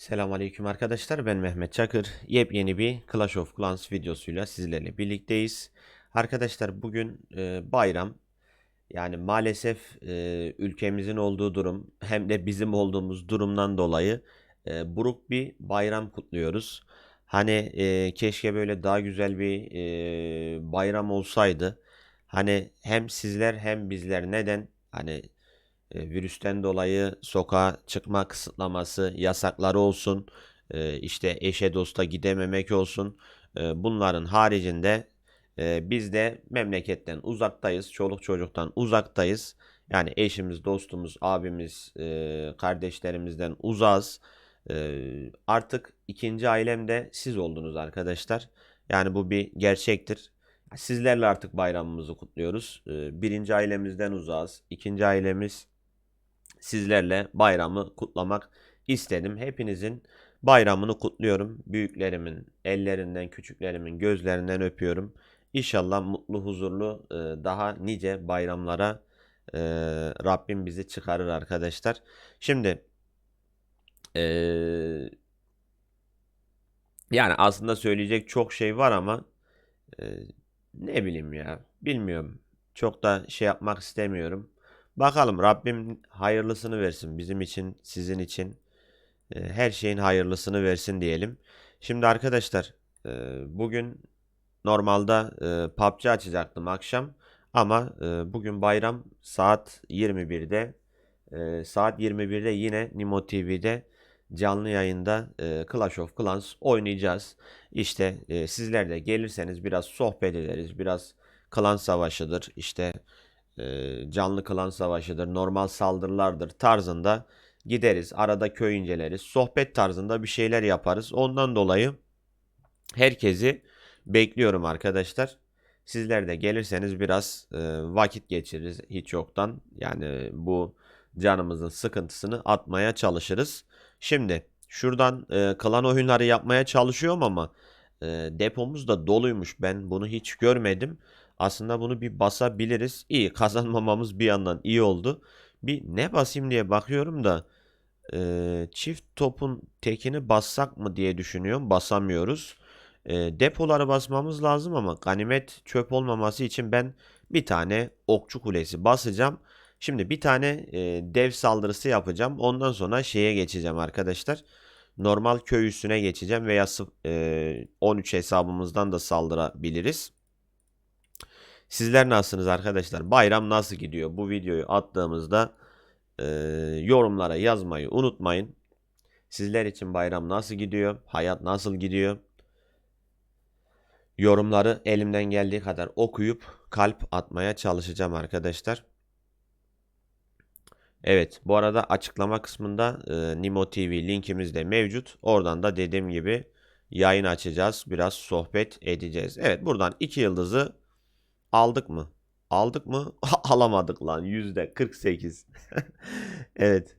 Selamünaleyküm arkadaşlar. Ben Mehmet Çakır. Yepyeni bir Clash of Clans videosuyla sizlerle birlikteyiz. Arkadaşlar bugün e, bayram. Yani maalesef e, ülkemizin olduğu durum hem de bizim olduğumuz durumdan dolayı e, buruk bir bayram kutluyoruz. Hani e, keşke böyle daha güzel bir e, bayram olsaydı. Hani hem sizler hem bizler neden hani virüsten dolayı sokağa çıkma kısıtlaması, yasakları olsun, işte eşe dosta gidememek olsun. Bunların haricinde biz de memleketten uzaktayız, çoluk çocuktan uzaktayız. Yani eşimiz, dostumuz, abimiz, kardeşlerimizden uzağız. Artık ikinci ailem de siz oldunuz arkadaşlar. Yani bu bir gerçektir. Sizlerle artık bayramımızı kutluyoruz. Birinci ailemizden uzağız. İkinci ailemiz sizlerle bayramı kutlamak istedim. Hepinizin bayramını kutluyorum. Büyüklerimin ellerinden, küçüklerimin gözlerinden öpüyorum. İnşallah mutlu, huzurlu e, daha nice bayramlara e, Rabbim bizi çıkarır arkadaşlar. Şimdi e, yani aslında söyleyecek çok şey var ama ne bileyim ya bilmiyorum. Çok da şey yapmak istemiyorum. Bakalım Rabbim hayırlısını versin bizim için, sizin için. E, her şeyin hayırlısını versin diyelim. Şimdi arkadaşlar e, bugün normalde e, PUBG açacaktım akşam ama e, bugün bayram saat 21'de e, saat 21'de yine Nimo TV'de canlı yayında e, Clash of Clans oynayacağız. İşte e, sizler de gelirseniz biraz sohbet ederiz. Biraz klan savaşıdır. İşte canlı klan savaşıdır, normal saldırılardır tarzında gideriz. Arada köy inceleriz. Sohbet tarzında bir şeyler yaparız. Ondan dolayı herkesi bekliyorum arkadaşlar. Sizler de gelirseniz biraz e, vakit geçiririz hiç yoktan. Yani bu canımızın sıkıntısını atmaya çalışırız. Şimdi şuradan e, klan oyunları yapmaya çalışıyorum ama e, depomuz da doluymuş. Ben bunu hiç görmedim. Aslında bunu bir basabiliriz. İyi kazanmamamız bir yandan iyi oldu. Bir ne basayım diye bakıyorum da e, çift topun tekini bassak mı diye düşünüyorum. Basamıyoruz. E, depoları basmamız lazım ama ganimet çöp olmaması için ben bir tane okçu kulesi basacağım. Şimdi bir tane e, dev saldırısı yapacağım. Ondan sonra şeye geçeceğim arkadaşlar. Normal köy üstüne geçeceğim veya e, 13 hesabımızdan da saldırabiliriz. Sizler nasılsınız arkadaşlar? Bayram nasıl gidiyor? Bu videoyu attığımızda e, yorumlara yazmayı unutmayın. Sizler için bayram nasıl gidiyor? Hayat nasıl gidiyor? Yorumları elimden geldiği kadar okuyup kalp atmaya çalışacağım arkadaşlar. Evet, bu arada açıklama kısmında e, Nimo TV linkimiz de mevcut. Oradan da dediğim gibi yayın açacağız. Biraz sohbet edeceğiz. Evet, buradan iki yıldızı Aldık mı? Aldık mı? Alamadık lan. Yüzde 48. evet.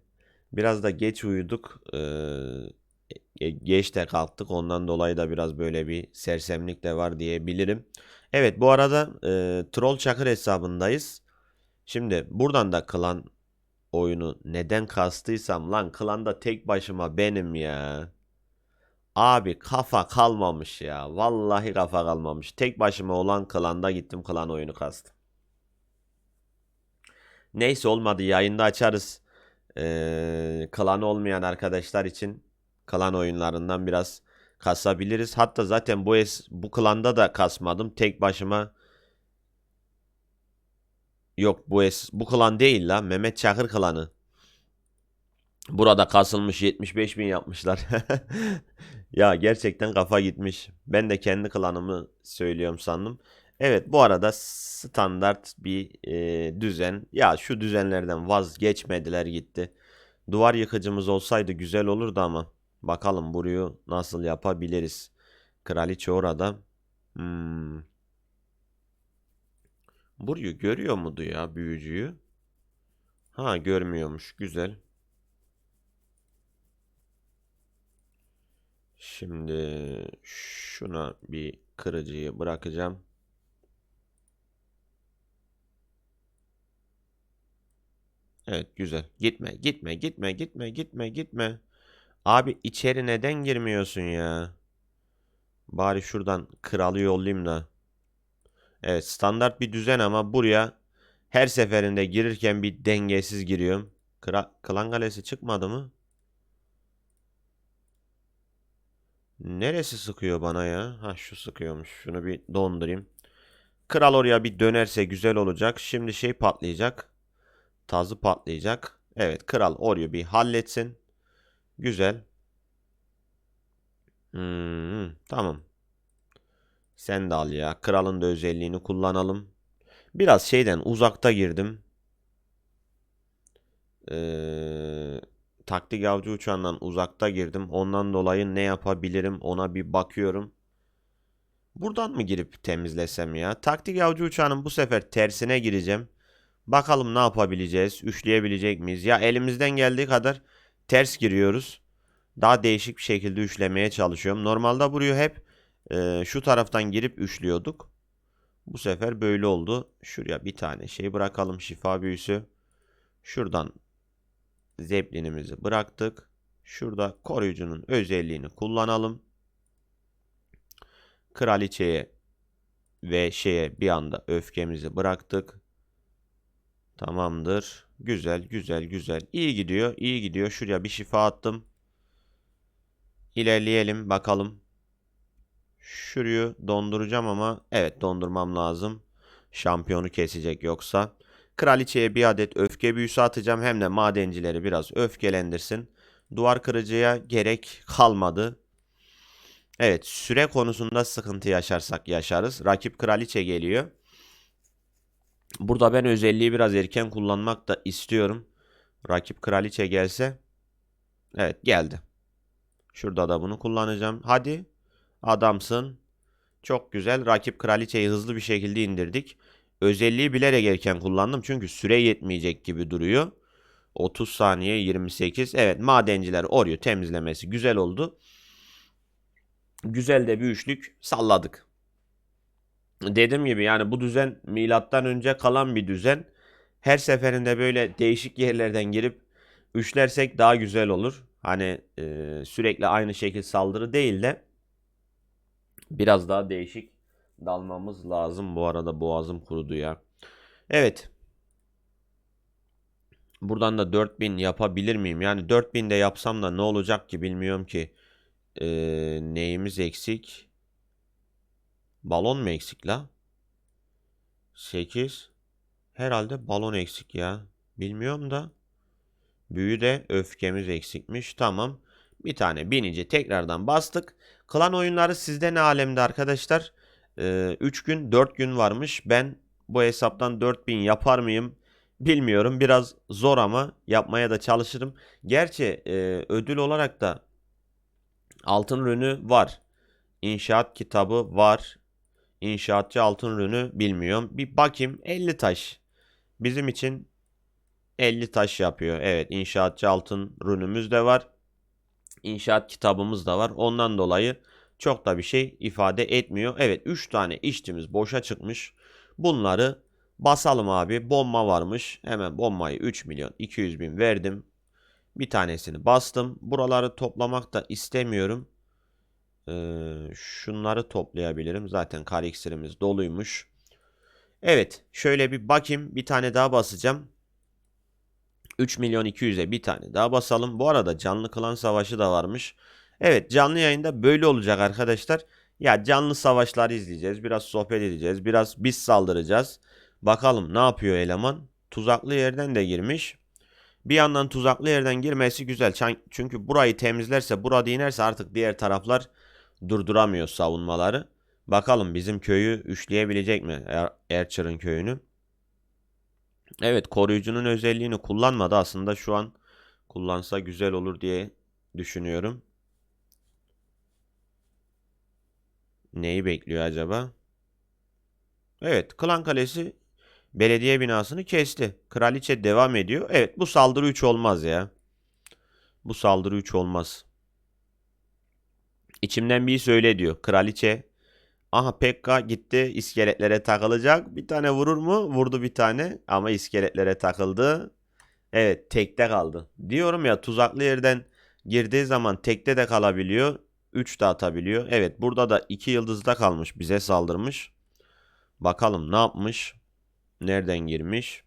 Biraz da geç uyuduk. Ee, geç de kalktık. Ondan dolayı da biraz böyle bir sersemlik de var diyebilirim. Evet bu arada e, Troll Çakır hesabındayız. Şimdi buradan da klan oyunu neden kastıysam lan klanda tek başıma benim ya. Abi kafa kalmamış ya. Vallahi kafa kalmamış. Tek başıma olan klanda gittim klan oyunu kastım. Neyse olmadı yayında açarız. Ee, klan olmayan arkadaşlar için klan oyunlarından biraz kasabiliriz. Hatta zaten bu es bu klanda da kasmadım. Tek başıma Yok bu es bu klan değil la. Mehmet Çakır klanı. Burada kasılmış 75 bin yapmışlar. ya gerçekten kafa gitmiş. Ben de kendi klanımı söylüyorum sandım. Evet bu arada standart bir e, düzen. Ya şu düzenlerden vazgeçmediler gitti. Duvar yıkıcımız olsaydı güzel olurdu ama. Bakalım burayı nasıl yapabiliriz. Kraliçe orada. Hmm. Burayı görüyor muydu ya büyücüyü? Ha görmüyormuş. Güzel. Şimdi şuna bir kırıcıyı bırakacağım. Evet güzel. Gitme, gitme, gitme, gitme, gitme, gitme. Abi içeri neden girmiyorsun ya? Bari şuradan kralı yollayayım da. Evet standart bir düzen ama buraya her seferinde girirken bir dengesiz giriyorum. Kra Klan Kalesi çıkmadı mı? Neresi sıkıyor bana ya? Ha şu sıkıyormuş. Şunu bir dondurayım. Kral oraya bir dönerse güzel olacak. Şimdi şey patlayacak. Tazı patlayacak. Evet kral orayı bir halletsin. Güzel. Hmm, tamam. Sen de al ya. Kralın da özelliğini kullanalım. Biraz şeyden uzakta girdim. Ee, taktik avcı uçağından uzakta girdim. Ondan dolayı ne yapabilirim ona bir bakıyorum. Buradan mı girip temizlesem ya? Taktik avcı uçağının bu sefer tersine gireceğim. Bakalım ne yapabileceğiz? Üçleyebilecek miyiz? Ya elimizden geldiği kadar ters giriyoruz. Daha değişik bir şekilde üçlemeye çalışıyorum. Normalde buraya hep e, şu taraftan girip üçlüyorduk. Bu sefer böyle oldu. Şuraya bir tane şey bırakalım şifa büyüsü. Şuradan zeplinimizi bıraktık. Şurada koruyucunun özelliğini kullanalım. Kraliçeye ve şeye bir anda öfkemizi bıraktık. Tamamdır. Güzel, güzel, güzel. İyi gidiyor, iyi gidiyor. Şuraya bir şifa attım. İlerleyelim bakalım. Şurayı donduracağım ama evet dondurmam lazım. Şampiyonu kesecek yoksa. Kraliçeye bir adet öfke büyüsü atacağım. Hem de madencileri biraz öfkelendirsin. Duvar kırıcıya gerek kalmadı. Evet süre konusunda sıkıntı yaşarsak yaşarız. Rakip kraliçe geliyor. Burada ben özelliği biraz erken kullanmak da istiyorum. Rakip kraliçe gelse. Evet geldi. Şurada da bunu kullanacağım. Hadi adamsın. Çok güzel. Rakip kraliçeyi hızlı bir şekilde indirdik. Özelliği bilerek erken kullandım. Çünkü süre yetmeyecek gibi duruyor. 30 saniye 28. Evet madenciler orayı temizlemesi güzel oldu. Güzel de bir üçlük salladık. Dediğim gibi yani bu düzen milattan önce kalan bir düzen. Her seferinde böyle değişik yerlerden girip üçlersek daha güzel olur. Hani e, sürekli aynı şekil saldırı değil de biraz daha değişik dalmamız lazım. Bu arada boğazım kurudu ya. Evet. Buradan da 4000 yapabilir miyim? Yani 4000 de yapsam da ne olacak ki bilmiyorum ki. Ee, neyimiz eksik? Balon mu eksik la? 8. Herhalde balon eksik ya. Bilmiyorum da. Büyü de öfkemiz eksikmiş. Tamam. Bir tane binici tekrardan bastık. Klan oyunları sizde ne alemde arkadaşlar? 3 gün 4 gün varmış. Ben bu hesaptan 4000 yapar mıyım? Bilmiyorum. Biraz zor ama yapmaya da çalışırım. Gerçi e, ödül olarak da altın rünü var. İnşaat kitabı var. İnşaatçı altın rünü bilmiyorum. Bir bakayım 50 taş. Bizim için 50 taş yapıyor. Evet inşaatçı altın rünümüz de var. İnşaat kitabımız da var. Ondan dolayı çok da bir şey ifade etmiyor. Evet 3 tane işçimiz boşa çıkmış. Bunları basalım abi. Bomba varmış. Hemen bombayı 3 milyon 200 bin verdim. Bir tanesini bastım. Buraları toplamak da istemiyorum. Ee, şunları toplayabilirim. Zaten kar iksirimiz doluymuş. Evet. Şöyle bir bakayım. Bir tane daha basacağım. 3 milyon 200'e bir tane daha basalım. Bu arada canlı klan savaşı da varmış. Evet canlı yayında böyle olacak arkadaşlar. Ya canlı savaşları izleyeceğiz. Biraz sohbet edeceğiz. Biraz biz saldıracağız. Bakalım ne yapıyor eleman. Tuzaklı yerden de girmiş. Bir yandan tuzaklı yerden girmesi güzel. Çünkü burayı temizlerse, burada inerse artık diğer taraflar durduramıyor savunmaları. Bakalım bizim köyü üçleyebilecek mi? Er Erçır'ın köyünü. Evet koruyucunun özelliğini kullanmadı aslında şu an kullansa güzel olur diye düşünüyorum. Neyi bekliyor acaba? Evet Klan Kalesi belediye binasını kesti. Kraliçe devam ediyor. Evet bu saldırı 3 olmaz ya. Bu saldırı 3 olmaz. İçimden bir söyle diyor. Kraliçe. Aha Pekka gitti iskeletlere takılacak. Bir tane vurur mu? Vurdu bir tane ama iskeletlere takıldı. Evet tekte kaldı. Diyorum ya tuzaklı yerden Girdiği zaman tekte de kalabiliyor. 3 de atabiliyor. Evet burada da 2 yıldızda kalmış. Bize saldırmış. Bakalım ne yapmış? Nereden girmiş?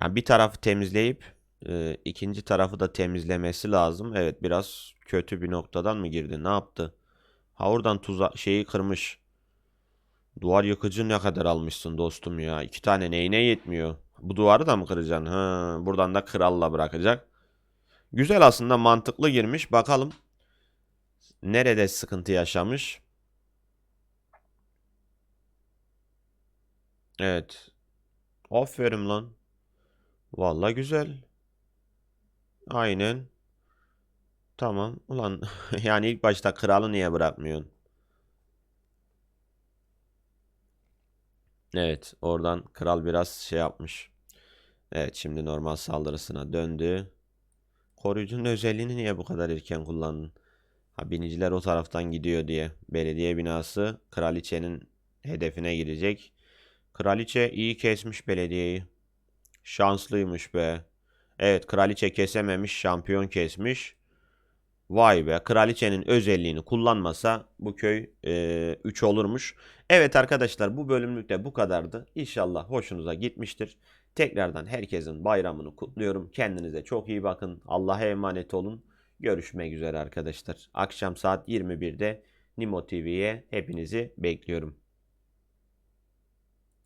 Yani bir tarafı temizleyip e, ikinci tarafı da temizlemesi lazım. Evet biraz kötü bir noktadan mı girdi? Ne yaptı? Ha oradan tuza şeyi kırmış. Duvar yıkıcı ne kadar almışsın dostum ya? İki tane neyine yetmiyor? Bu duvarı da mı kıracaksın? Ha, buradan da kralla bırakacak. Güzel aslında mantıklı girmiş. Bakalım nerede sıkıntı yaşamış? Evet. Aferin lan. Vallahi güzel. Aynen. Tamam. Ulan yani ilk başta kralı niye bırakmıyorsun? Evet, oradan kral biraz şey yapmış. Evet, şimdi normal saldırısına döndü. Koruyucunun özelliğini niye bu kadar erken kullandın? Ha, biniciler o taraftan gidiyor diye. Belediye binası kraliçenin hedefine girecek. Kraliçe iyi kesmiş belediyeyi. Şanslıymış be. Evet, kraliçe kesememiş, şampiyon kesmiş. Vay be, kraliçenin özelliğini kullanmasa bu köy 3 olurmuş. Evet arkadaşlar bu bölümlük de bu kadardı. İnşallah hoşunuza gitmiştir. Tekrardan herkesin bayramını kutluyorum. Kendinize çok iyi bakın. Allah'a emanet olun. Görüşmek üzere arkadaşlar. Akşam saat 21'de Nimo TV'ye hepinizi bekliyorum.